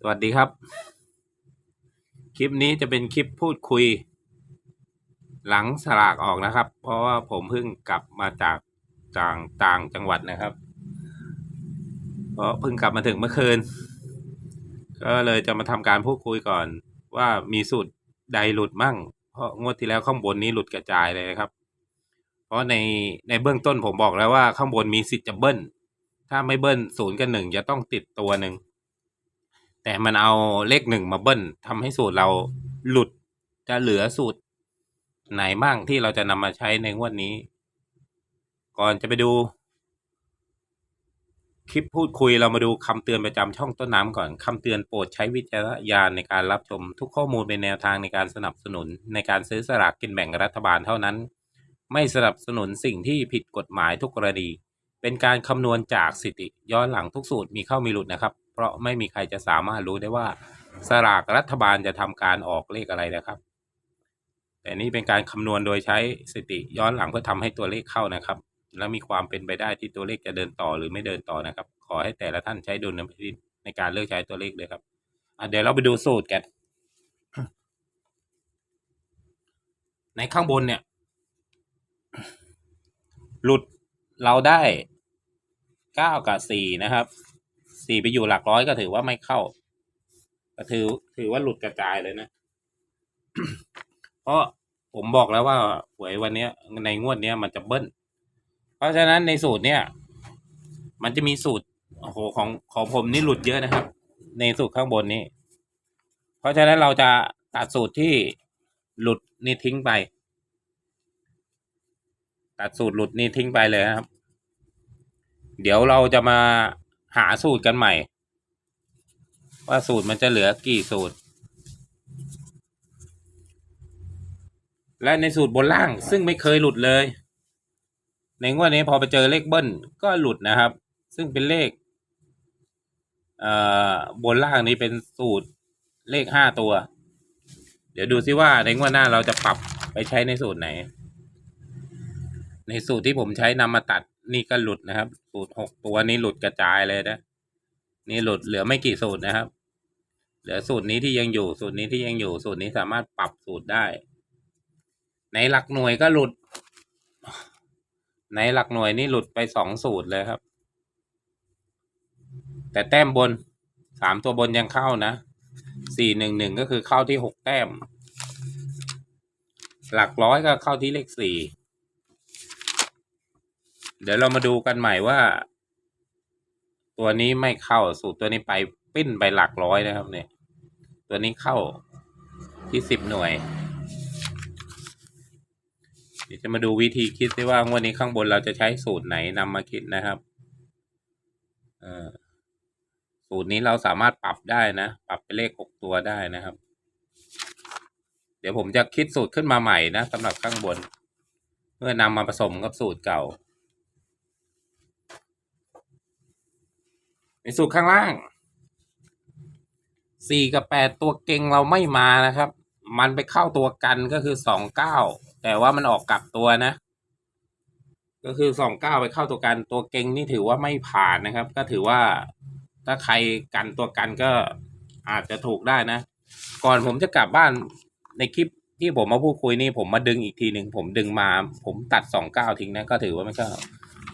สวัสดีครับ คลิปนี้จะเป็นคลิปพูดคุย หลังสลากออกนะครับ เพราะว่าผมเพิ่งกลับมาจากต่างต่างจังหวัดนะครับ เพราะเพิ่งกลับมาถึงเมื่อคืน ก็เลยจะมาทำการพูดคุยก่อน ว่ามีสูตรใดหลุดมั่ง เพราะงวดที่แล้วข้างบนนี้หลุดกระจายเลยนะครับ เพราะในในเบื้องต้นผมบอกแล้วว่าข้างบนมีสิทธิ์จะเบิ้ล ถ้าไม่เบิ้ลศูนย์กับหนึ่งจะต้องติดตัวหนึ่ง แต่มันเอาเลขหนึ่งมาเบิ้ลทำให้สูตรเราหลุดจะเหลือสูตร ไหนบ้างที่เราจะนำมาใช้ในงวดนี้ ก่อนจะไปดู คลิปพูดคุยเรามาดูคำเตือนประจำช่องต้นน้ำก่อนคำเตือนโปรดใช้วิจารณญาณในการรับชม ทุกข้อมูลเป็นแนวทางในการสนับสนุน ในการซื้อสลากกินแบ่งรัฐบาลเท่านั้น ไม่สนับสนุนสิ่งที่ผิดกฎหมายทุกกรณี เป็นการคำนวณจากสิติย้อนหลังทุกสูตรมีเข้ามีหลุดนะครับ เพราะไม่มีใครจะสามารถรู้ได้ว่าสลากรัฐบาลจะทำการออกเลขอะไรนะครับ แต่นี่เป็นการคำนวณโดยใช้สติย้อนหลังเพื่อทำให้ตัวเลขเข้านะครับ และมีความเป็นไปได้ที่ตัวเลขจะเดินต่อหรือไม่เดินต่อนะครับ ขอให้แต่ละท่านใช้ดุลพินในการเลือกใช้ตัวเลขเลยครับเดี๋ยวเราไปดูสูตรกัน ในข้างบนเนี่ย หลุดเราได้ เก้ากับสี่นะครับสี่ไปอยู่หลักร้อยก็ถือว่าไม่เข้า ก็ถือถือว่าหลุดกระจายเลยนะ เพราะผมบอกแล้วว่าหวยวันนี้ในงวดนี้มันจะเบิ้ล เพราะฉะนั้นในสูตรเนี่ย มันจะมีสูตรโอ้โหของของผมนี่หลุดเยอะนะครับ ในสูตรข้างบนนี้เพราะฉะนั้นเราจะตัดสูตรที่หลุดนี่ทิ้งไป ตัดสูตรหลุดนี่ทิ้งไปเลยครับ เดี๋ยวเราจะมาหาสูตรกันใหม่ ว่าสูตรมันจะเหลือกี่สูตร และในสูตรบนล่างซึ่งไม่เคยหลุดเลย ในงวดนี้พอไปเจอเลขเบิ้ลก็หลุดนะครับ ซึ่งเป็นเลขเอ่อบนล่างนี้เป็นสูตรเลขห้าตัว เดี๋ยวดูซิว่าในงวดหน้าเราจะปรับไปใช้ในสูตรไหน ในสูตรที่ผมใช้นำมาตัดนี่ก็หลุดนะครับ สูตรหกตัวนี้หลุดกระจายเลยนะ นี่หลุดเหลือไม่กี่สูตรนะครับ เหลือสูตรนี้ที่ยังอยู่ สูตรนี้ที่ยังอยู่ สูตรนี้สามารถปรับสูตรได้ ในหลักหน่วยก็หลุด ในหลักหน่วยนี่หลุดไปสองสูตรเลยครับ แต่แต้มบนสามตัวบนยังเข้านะสี่หนึ่งหนึ่งก็คือเข้าที่หกแต้ม หลักร้อยก็เข้าที่เลขสี่ เดี๋ยวเรามาดูกันใหม่ว่า ตัวนี้ไม่เข้าสูตรตัวนี้ไปปิ้นไปหลักร้อยนะครับ เนี่ย ตัวนี้เข้าที่สิบหน่วย เดี๋ยวจะมาดูวิธีคิดซิว่างวันนี้ข้างบนเราจะใช้สูตรไหนนำมาคิดนะครับเออสูตรนี้เราสามารถปรับได้นะ ปรับเป็นเลขหกตัวได้นะครับ เดี๋ยวผมจะคิดสูตรขึ้นมาใหม่นะสำหรับข้างบนเพื่อนำมาผสมกับสูตรเก่า ในสูตรข้างล่างสี่กับแปดตัวเก่งเราไม่มานะครับ มันไปเข้าตัวกันก็คือสองเก้าแต่ว่ามันออกกลับตัวนะ ก็คือสองเก้าไปเข้าตัวกันตัวเก่งนี่ถือว่าไม่ผ่านนะครับ ก็ถือว่าถ้าใครกันตัวกันก็อาจจะถูกได้นะ ก่อนผมจะกลับบ้านในคลิปที่ผมมาพูดคุยนี่ผมมาดึงอีกทีหนึ่งผมดึงมา ผมตัดสองเก้าทิ้งนะก็ถือว่าไม่เข้า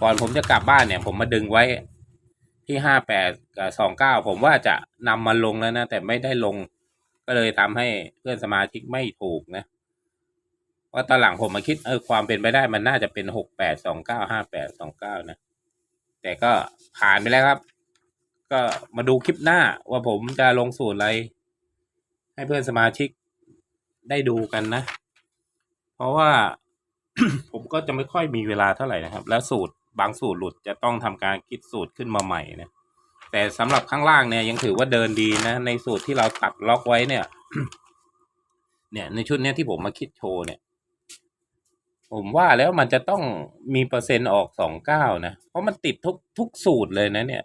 ก่อนผมจะกลับบ้านเนี่ย ผมมาดึงไว้ ที่ห้าแปดกับสองเก้าผมว่าจะนำมาลงแล้วนะ แต่ไม่ได้ลง ก็เลยทำให้เพื่อนสมาชิกไม่ถูกนะเพราตอนหลังผมมาคิดเออความเป็นไปได้มันน่าจะเป็นหกแปดสองเก้าห้าแปดสองเก้านะ แต่ก็ผ่านไปแล้วครับ ก็มาดูคลิปหน้าว่าผมจะลงสูตรอะไร ให้เพื่อนสมาชิกได้ดูกันนะ เพราะว่าผมก็จะไม่ค่อยมีเวลาเท่าไหร่นะครับ และสูตร บางสูตรหลุดจะต้องทำการคิดสูตรขึ้นมาใหม่นะแต่สำหรับข้างล่างเนี่ยยังถือว่าเดินดีนะ ในสูตรที่เราตัดล็อกไว้เนี่ย เนี่ย ในชุดเนี้ยที่ผมมาคิดโชว์เนี่ย ผมว่าแล้วมันจะต้องมีเปอร์เซ็นต์ออกสองเก้านะ เพราะมันติดทุกทุกสูตรเลยนะเนี่ย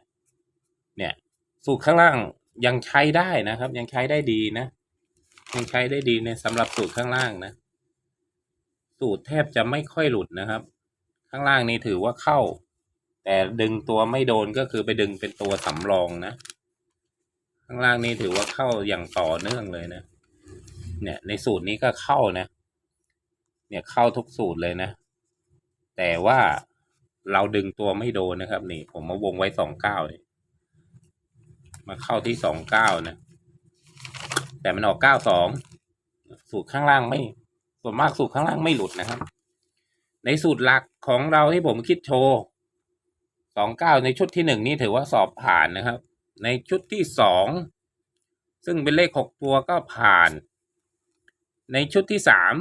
เนี่ย สูตรข้างล่างยังใช้ได้นะครับ ยังใช้ได้ดีนะยังใช้ได้ดีในสำหรับสูตรข้างล่างนะ สูตรแทบจะไม่ค่อยหลุดนะครับ ข้างล่างนี้ถือว่าเข้า แต่ดึงตัวไม่โดนก็คือไปดึงเป็นตัวสำรองนะ ข้างล่างนี่ถือว่าเข้าอย่างต่อเนื่องเลยนะ เนี่ยในสูตรนี้ก็เข้านะ เนี่ยเข้าทุกสูตรเลยนะ แต่ว่าเราดึงตัวไม่โดนนะครับ นี่ ผมมาวงไว้สองเก้านี่มาเข้าที่สองเก้านะ แต่มันออกเก้าสองสูตรข้างล่างไม่ ส่วนมากสูตรข้างล่างไม่หลุดนะครับ ในสูตรหลักของเราที่ผมคิดโชว์สองเก้าในชุดที่หนึ่งนี่ถือว่าสอบผ่านนะครับ ในชุดที่สองซึ่งเป็นเลขหกตัวก็ผ่าน ในชุดที่สาม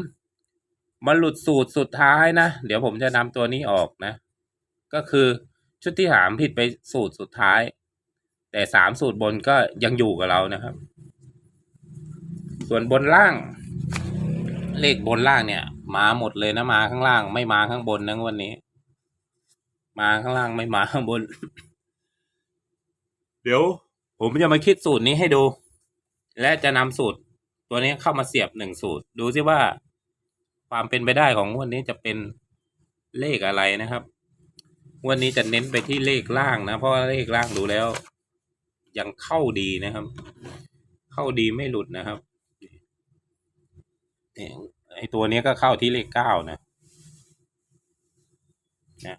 มาหลุดสูตรสุดท้ายนะ เดี๋ยวผมจะนำตัวนี้ออกนะ ก็คือชุดที่สามผิดไปสูตรสุดท้าย แต่สามสูตรบนก็ยังอยู่กับเรานะครับ ส่วนบนล่าง เลขบนล่างเนี่ย มาหมดเลยนะมาข้างล่าง ไม่มาข้างบนนะวันนี้ มาข้างล่างไม่มาข้างบน เดี๋ยว ผมจะมาคิดสูตรนี้ให้ดู และจะนำสูตร ตัวนี้เข้ามาเสียบหนึ่งสูตร ดูซิว่า ความเป็นไปได้ของวันนี้จะเป็นเลขอะไรนะครับวันนี้จะเน้นไปที่เลขล่างนะ เพราะเลขล่างดูแล้ว ยังเข้าดีนะครับ เข้าดีไม่หลุดนะครับ ไอตัวนี้ก็เข้าที่เลขเก้านะนะ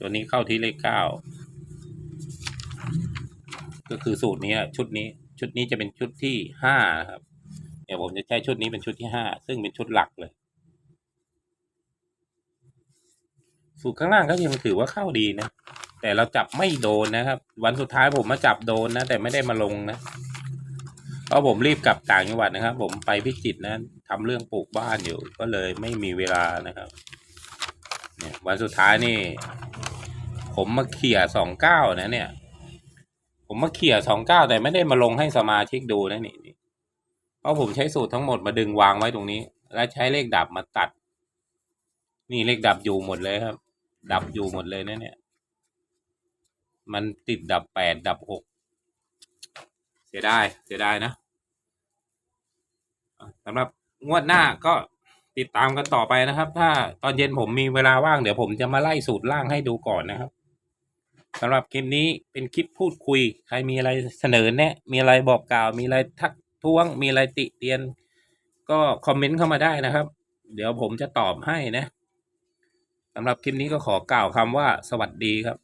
ตัวนี้เข้าที่เลขเก้าก็คือสูตรนี้ชุดนี้ชุดนี้จะเป็นชุดที่ห้าครับเดี๋ยวผมจะใช้ชุดนี้เป็นชุดที่ห้าซึ่งเป็นชุดหลักเลย สูตรข้างล่างก็ยังถือว่าเข้าดีนะแต่เราจับไม่โดนนะครับ วันสุดท้ายผมมาจับโดนนะ แต่ไม่ได้มาลงนะ เพราะผมรีบกลับต่างจังหวัดนะครับ ผมไปพิจิตรนะทำเรื่องปลูกบ้านอยู่ ก็เลยไม่มีเวลานะครับ เนี่ยวันสุดท้ายนี่ ผมมาเขี่ยสองเก้านะ เนี่ย ผมมาเขี่ยสองเก้าแต่ไม่ได้มาลงให้สมาชิกดูนะนี่เพราะผมใช้สูตรทั้งหมดมาดึงวางไว้ตรงนี้ แล้วใช้เลขดับมาตัด นี่เลขดับอยู่หมดเลยครับ ดับอยู่หมดเลยนะเนี่ย มันติดดับแปดดับหกเสียดายเสียดายนะ สำหรับงวดหน้าก็ติดตามกันต่อไปนะครับ ถ้าตอนเย็นผมมีเวลาว่างเดี๋ยวผมจะมาไล่สูตรล่างให้ดูก่อนนะครับสำหรับคลิปนี้เป็นคลิปพูดคุย ใครมีอะไรเสนอแนะ มีอะไรบอกกล่าว มีอะไรทักท้วง มีอะไรติเตียน ก็คอมเมนต์เข้ามาได้นะครับ เดี๋ยวผมจะตอบให้นะสำหรับคลิปนี้ก็ขอกล่าวคำว่าสวัสดีครับ